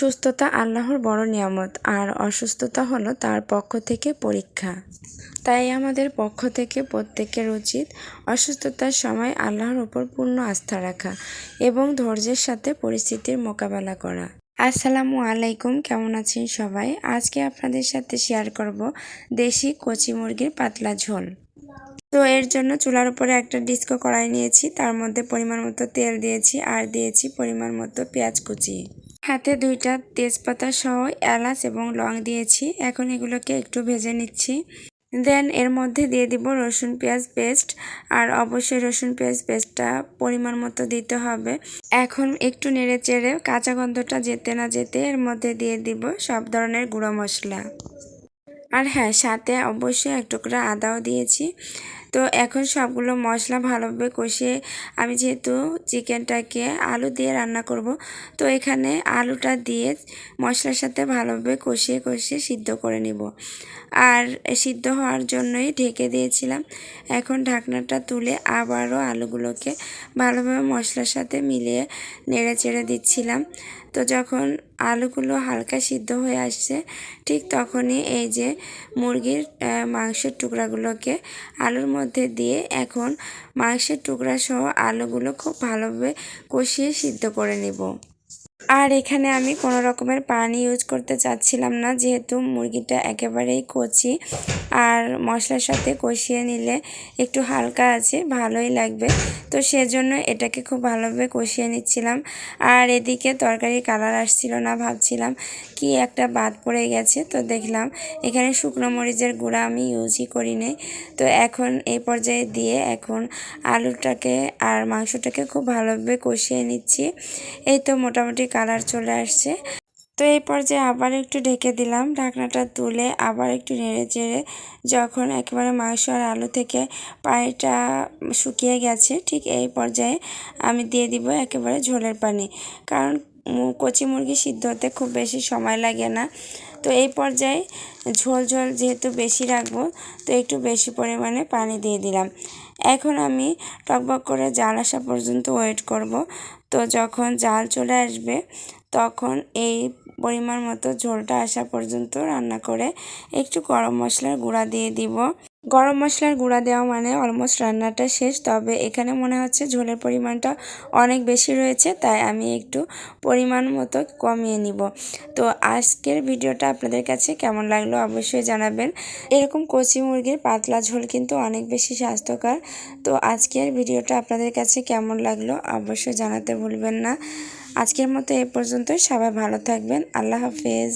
সুস্থতা আল্লাহর বড় নিয়ামত, আর অসুস্থতা হলো তার পক্ষ থেকে পরীক্ষা। তাই আমাদের পক্ষ থেকে প্রত্যেকের উচিত অসুস্থতার সময় আল্লাহর উপর পূর্ণ আস্থা রাখা এবং ধৈর্যের সাথে পরিস্থিতির মোকাবেলা করা। আসসালামু আলাইকুম, কেমন আছেন সবাই? আজকে আপনাদের সাথে শেয়ার করব দেশি কচি মুরগির পাতলা ঝোল। তো এর জন্য চুলার উপরে একটা ডিস্কো কড়াই নিয়েছি, তার মধ্যে পরিমাণ মতো তেল দিয়েছি, আর দিয়েছি পরিমাণ মতো পেঁয়াজ কুচি। হাতে দুইটা তেজপাতা সহ এলাচ এবং লং দিয়েছি। এখন এগুলোকে একটু ভেজে নিচ্ছি। দেন এর মধ্যে দিয়ে দিব রসুন পেঁয়াজ পেস্ট। আর অবশ্যই রসুন পেঁয়াজ পেস্টটা পরিমাণ মতো দিতে হবে। এখন একটু নেড়ে চেড়ে কাঁচা গন্ধটা যেতে না যেতে এর মধ্যে দিয়ে দিব সব ধরনের গুঁড়ো মশলা। আর হ্যাঁ সাথে অবশ্যই এক টুকরা আদাও দিয়েছি। তো এখন সবগুলো মশলা ভালোভাবে কষিয়ে আমি যেহেতু চিকেনটাকে আলু দিয়ে রান্না করব, তো এখানে আলুটা দিয়ে মশলার সাথে ভালোভাবে কষিয়ে কষিয়ে সিদ্ধ করে নিব। আর সিদ্ধ হওয়ার জন্যই ঢেকে দিয়েছিলাম। এখন ঢাকনাটা তুলে আবারও আলুগুলোকে ভালোভাবে মশলার সাথে মিলিয়ে নেড়ে চেড়ে দিচ্ছিলাম। তো যখন আলুগুলো হালকা সিদ্ধ হয়ে আসছে, ঠিক তখনই এই যে মুরগির মাংসের টুকরাগুলোকে আলুর মধ্যে দিয়ে এখন মাংসের টুকরা সহ আলুগুলো খুব ভালোভাবে কষিয়ে সিদ্ধ করে নেব। আর এখানে আমি কোনো রকমের পানি ইউজ করতে চাচ্ছিলাম না, যেহেতু মুরগিটা একেবারেই কচি। আর মশলার সাথে কষিয়ে নিলে একটু হালকা আছে, ভালোই লাগবে। তো সেজন্য এটাকে খুব ভালোভাবে কষিয়ে নিচ্ছিলাম। আর এদিকে তরকারি কালার আসছিল না, ভাবছিলাম কি একটা বাদ পড়ে গেছে। তো দেখলাম এখানে শুকনো মরিচের গুঁড়া আমি ইউজই করি নাই তো এখন এই পর্যায়ে দিয়ে এখন আলুটাকে আর মাংসটাকে খুব ভালোভাবে কষিয়ে নিচ্ছি। এই তো মোটামুটি কালার চলে আসছে। তো এই পর্যায়ে আবার একটু ঢেকে দিলাম ঢাকনাটা তুলে আবার একটু নেড়ে চেড়ে যখন একেবারে মাংস আর আলু থেকে পানিটা শুকিয়ে গেছে, ঠিক এই পর্যায়ে আমি দিয়ে দিব একেবারে ঝোলের পানি। কারণ কচি মুরগি সিদ্ধ হতে খুব বেশি সময় লাগে না। তো এই পর্যায়ে ঝোল ঝোল যেহেতু বেশি রাখব, তো একটু বেশি পরিমাণে পানি দিয়ে দিলাম। এখন আমি টকবক করে জাল আসা পর্যন্ত ওয়েট করব। তো যখন জাল চলে আসবে, তখন এই পরিমাণ মতো ঝোলটা আসা পর্যন্ত রান্না করে একটু গরম মশলার গুঁড়া দিয়ে দিব। গরম মশলার গুঁড়া দেওয়া মানে অলমোস্ট রান্নাটা শেষ, তবে এখানে মনে হচ্ছে ঝোলের পরিমাণটা অনেক বেশি রয়েছে, তাই আমি একটু পরিমাণ মতো কমিয়ে নিব। তো আজকের ভিডিওটা আপনাদের কাছে কেমন লাগল অবশ্যই জানাবেন। এরকম কচি মুরগির পাতলা ঝোল কিন্তু অনেক বেশি স্বাস্থ্যকর। তো আজকের ভিডিওটা আপনাদের কাছে কেমন লাগল অবশ্যই জানাতে ভুলবেন না। আজকের মতো এ পর্যন্তই, সবাই ভালো থাকবেন, আল্লাহ হাফেজ।